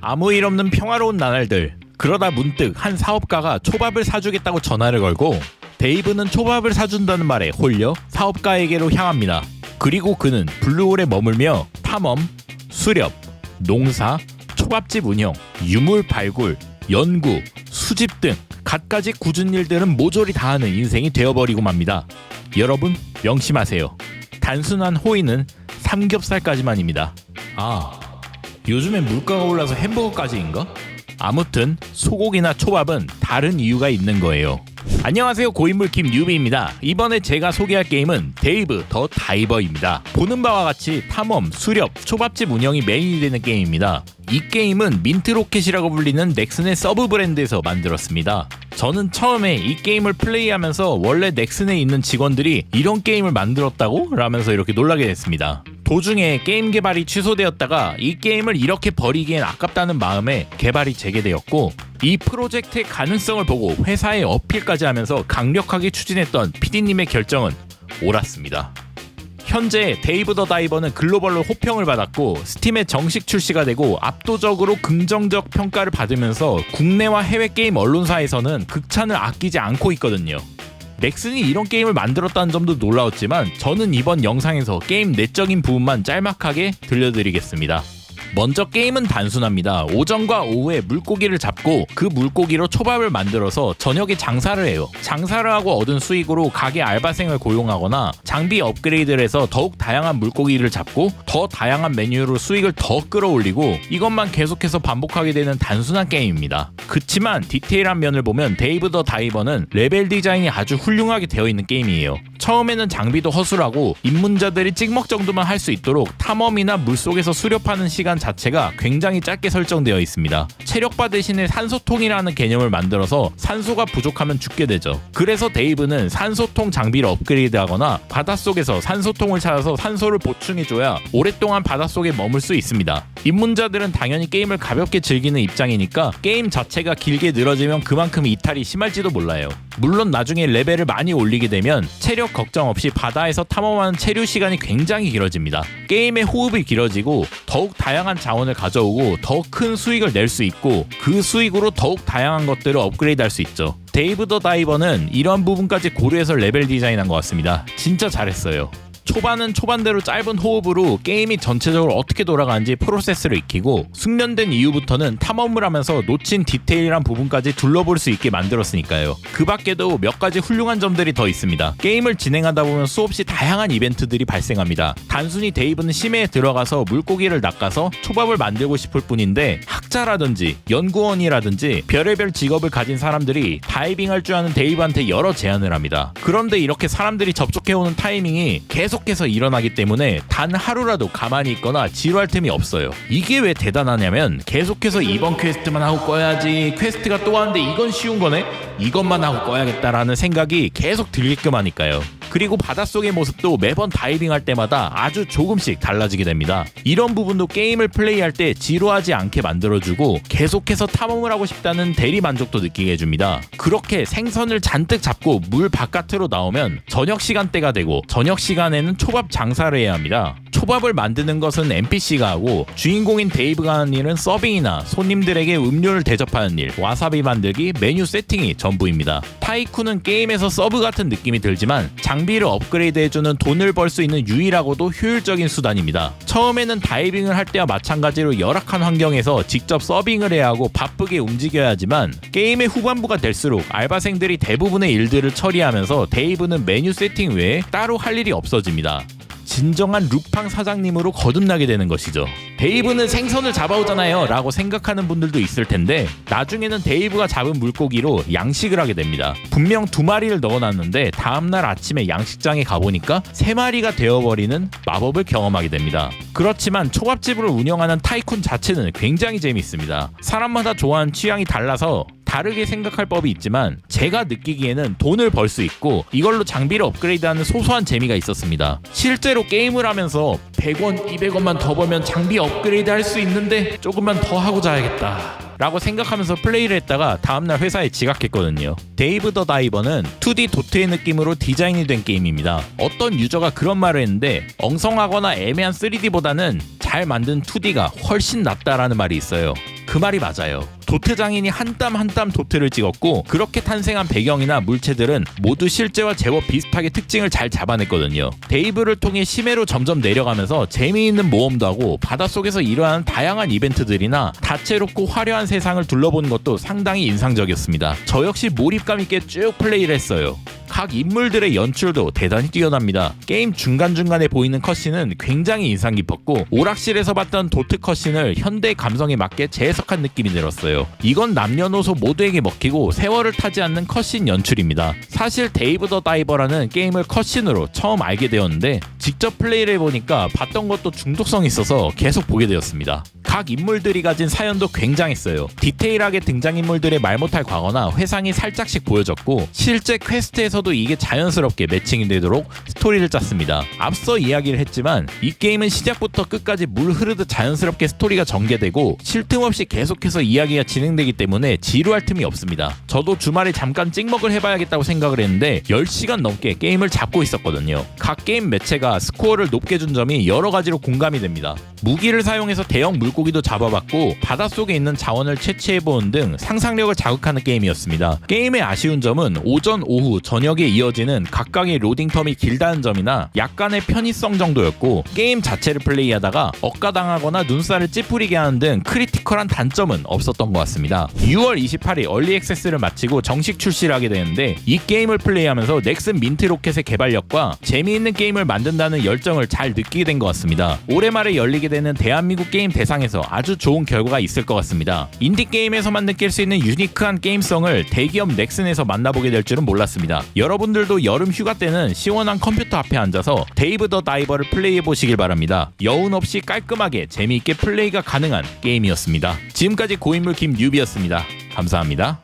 아무 일 없는 평화로운 나날들. 그러다 문득 한 사업가가 초밥을 사주겠다고 전화를 걸고 데이브는 초밥을 사준다는 말에 홀려 사업가에게로 향합니다. 그리고 그는 블루홀에 머물며 탐험, 수렵, 농사, 초밥집 운영, 유물 발굴, 연구, 수집 등 갖가지 굳은 일들은 모조리 다 하는 인생이 되어버리고 맙니다. 여러분 명심하세요. 단순한 호의는 삼겹살까지만입니다. 아, 요즘엔 물가가 올라서 햄버거까지인가? 아무튼 소고기나 초밥은 다른 이유가 있는 거예요. 안녕하세요 고인물 김 뉴비입니다. 이번에 제가 소개할 게임은 데이브 더 다이버입니다. 보는 바와 같이 탐험, 수렵, 초밥집 운영이 메인이 되는 게임입니다. 이 게임은 민트로켓이라고 불리는 넥슨의 서브 브랜드에서 만들었습니다. 저는 처음에 이 게임을 플레이하면서 원래 넥슨에 있는 직원들이 이런 게임을 만들었다고? 라면서 이렇게 놀라게 됐습니다. 도중에 게임 개발이 취소되었다가 이 게임을 이렇게 버리기엔 아깝다는 마음에 개발이 재개되었고 이 프로젝트의 가능성을 보고 회사에 어필까지 하면서 강력하게 추진했던 PD님의 결정은 옳았습니다. 현재 데이브 더 다이버는 글로벌로 호평을 받았고 스팀에 정식 출시가 되고 압도적으로 긍정적 평가를 받으면서 국내와 해외 게임 언론사에서는 극찬을 아끼지 않고 있거든요. 넥슨이 이런 게임을 만들었다는 점도 놀라웠지만 저는 이번 영상에서 게임 내적인 부분만 짤막하게 들려드리겠습니다. 먼저 게임은 단순합니다. 오전과 오후에 물고기를 잡고 그 물고기로 초밥을 만들어서 저녁에 장사를 해요. 장사를 하고 얻은 수익으로 가게 알바생을 고용하거나 장비 업그레이드를 해서 더욱 다양한 물고기를 잡고 더 다양한 메뉴로 수익을 더 끌어올리고 이것만 계속해서 반복하게 되는 단순한 게임입니다. 그치만 디테일한 면을 보면 데이브 더 다이버는 레벨 디자인이 아주 훌륭하게 되어 있는 게임이에요. 처음에는 장비도 허술하고 입문자들이 찍먹 정도만 할 수 있도록 탐험이나 물속에서 수렵하는 시간 자체가 굉장히 짧게 설정되어 있습니다. 체력바 대신에 산소통이라는 개념을 만들어서 산소가 부족하면 죽게 되죠. 그래서 데이브는 산소통 장비를 업그레이드하거나 바닷속에서 산소통을 찾아서 산소를 보충해줘야 오랫동안 바닷속에 머물 수 있습니다. 입문자들은 당연히 게임을 가볍게 즐기는 입장이니까 게임 자체가 길게 늘어지면 그만큼 이탈이 심할지도 몰라요. 물론 나중에 레벨을 많이 올리게 되면 체력 걱정 없이 바다에서 탐험하는 체류 시간이 굉장히 길어집니다. 게임의 호흡이 길어지고 더욱 다양한 자원을 가져오고 더 큰 수익을 낼 수 있고 그 수익으로 더욱 다양한 것들을 업그레이드 할 수 있죠. 데이브 더 다이버는 이런 부분까지 고려해서 레벨 디자인한 것 같습니다. 진짜 잘했어요. 초반은 초반대로 짧은 호흡으로 게임이 전체적으로 어떻게 돌아가는지 프로세스를 익히고 숙련된 이후부터는 탐험을 하면서 놓친 디테일한 부분까지 둘러볼 수 있게 만들었으니까요. 그 밖에도 몇 가지 훌륭한 점들이 더 있습니다. 게임을 진행하다 보면 수없이 다양한 이벤트들이 발생합니다. 단순히 데이브는 심해에 들어가서 물고기를 낚아서 초밥을 만들고 싶을 뿐인데 학자라든지 연구원이라든지 별의별 직업을 가진 사람들이 다이빙할 줄 아는 데이브한테 여러 제안을 합니다. 그런데 이렇게 사람들이 접촉해오는 타이밍이 계속해서 일어나기 때문에 단 하루라도 가만히 있거나 지루할 틈이 없어요. 이게 왜 대단하냐면 계속해서 이번 퀘스트만 하고 꺼야지 퀘스트가 또 하는데 이건 쉬운 거네 이것만 하고 꺼야겠다라는 생각이 계속 들게끔 하니까요. 그리고 바닷속의 모습도 매번 다이빙할 때마다 아주 조금씩 달라지게 됩니다. 이런 부분도 게임을 플레이할 때 지루하지 않게 만들어주고 계속해서 탐험을 하고 싶다는 대리 만족도 느끼게 해줍니다. 그렇게 생선을 잔뜩 잡고 물 바깥으로 나오면 저녁 시간대가 되고 저녁 시간에는 초밥 장사를 해야 합니다. 초밥을 만드는 것은 NPC가 하고 주인공인 데이브가 하는 일은 서빙이나 손님들에게 음료를 대접하는 일, 와사비 만들기, 메뉴 세팅이 전부입니다. 타이쿤은 게임에서 서브 같은 느낌이 들지만 장비를 업그레이드해주는 돈을 벌 수 있는 유일하고도 효율적인 수단입니다. 처음에는 다이빙을 할 때와 마찬가지로 열악한 환경에서 직접 서빙을 해야 하고 바쁘게 움직여야 하지만 게임의 후반부가 될수록 알바생들이 대부분의 일들을 처리하면서 데이브는 메뉴 세팅 외에 따로 할 일이 없어집니다. 진정한 루팡 사장님으로 거듭나게 되는 것이죠. 데이브는 생선을 잡아오잖아요 라고 생각하는 분들도 있을 텐데 나중에는 데이브가 잡은 물고기로 양식을 하게 됩니다. 분명 두 마리를 넣어놨는데 다음날 아침에 양식장에 가보니까 세 마리가 되어버리는 마법을 경험하게 됩니다. 그렇지만 초밥집을 운영하는 타이쿤 자체는 굉장히 재밌습니다. 사람마다 좋아하는 취향이 달라서 다르게 생각할 법이 있지만 제가 느끼기에는 돈을 벌 수 있고 이걸로 장비를 업그레이드하는 소소한 재미가 있었습니다. 실제로 게임을 하면서 100원, 200원만 더 벌면 장비 업그레이드 할 수 있는데 조금만 더 하고 자야겠다. 라고 생각하면서 플레이를 했다가 다음날 회사에 지각했거든요. 데이브 더 다이버는 2D 도트의 느낌으로 디자인이 된 게임입니다. 어떤 유저가 그런 말을 했는데 엉성하거나 애매한 3D보다는 잘 만든 2D가 훨씬 낫다라는 말이 있어요. 그 말이 맞아요. 도트 장인이 한 땀 한 땀 도트를 찍었고 그렇게 탄생한 배경이나 물체들은 모두 실제와 제법 비슷하게 특징을 잘 잡아냈거든요. 데이브를 통해 심해로 점점 내려가면서 재미있는 모험도 하고 바닷속에서 일어나는 다양한 이벤트들이나 다채롭고 화려한 세상을 둘러보는 것도 상당히 인상적이었습니다. 저 역시 몰입감 있게 쭉 플레이를 했어요. 각 인물들의 연출도 대단히 뛰어납니다. 게임 중간중간에 보이는 컷신은 굉장히 인상 깊었고 오락실에서 봤던 도트 컷신을 현대 감성에 맞게 재해석한 느낌이 들었어요. 이건 남녀노소 모두에게 먹히고 세월을 타지 않는 컷신 연출입니다. 사실 데이브 더 다이버라는 게임을 컷신으로 처음 알게 되었는데 직접 플레이를 해보니까 봤던 것도 중독성이 있어서 계속 보게 되었습니다. 각 인물들이 가진 사연도 굉장했어요. 디테일하게 등장인물들의 말 못할 과거나 회상이 살짝씩 보여졌고 실제 퀘스트에서 도 이게 자연스럽게 매칭이 되도록 스토리를 짰습니다. 앞서 이야기를 했지만 이 게임은 시작부터 끝까지 물 흐르듯 자연스럽게 스토리가 전개되고 쉴 틈 없이 계속해서 이야기가 진행되기 때문에 지루할 틈이 없습니다. 저도 주말에 잠깐 찍먹을 해봐야겠다고 생각을 했는데 10시간 넘게 게임을 잡고 있었거든요. 각 게임 매체가 스코어를 높게 준 점이 여러 가지로 공감이 됩니다. 무기를 사용해서 대형 물고기도 잡아봤고 바닷속에 있는 자원을 채취해보는 등 상상력을 자극하는 게임이었습니다. 게임의 아쉬운 점은 오전, 오후, 저녁 에 이어지는 각각의 로딩 텀이 길다는 점이나 약간의 편의성 정도였고 게임 자체를 플레이하다가 억가당하거나 눈살을 찌푸리게 하는 등 크리티컬한 단점은 없었던 것 같습니다. 6월 28일 얼리 액세스를 마치고 정식 출시를 하게 되는데 이 게임을 플레이하면서 넥슨 민트 로켓의 개발력과 재미있는 게임을 만든다는 열정을 잘 느끼게 된 것 같습니다. 올해 말에 열리게 되는 대한민국 게임 대상에서 아주 좋은 결과가 있을 것 같습니다. 인디 게임에서만 느낄 수 있는 유니크한 게임성을 대기업 넥슨에서 만나보게 될 줄은 몰랐습니다. 여러분들도 여름 휴가 때는 시원한 컴퓨터 앞에 앉아서 데이브 더 다이버를 플레이해 보시길 바랍니다. 여운 없이 깔끔하게 재미있게 플레이가 가능한 게임이었습니다. 지금까지 고인물 김유비였습니다. 감사합니다.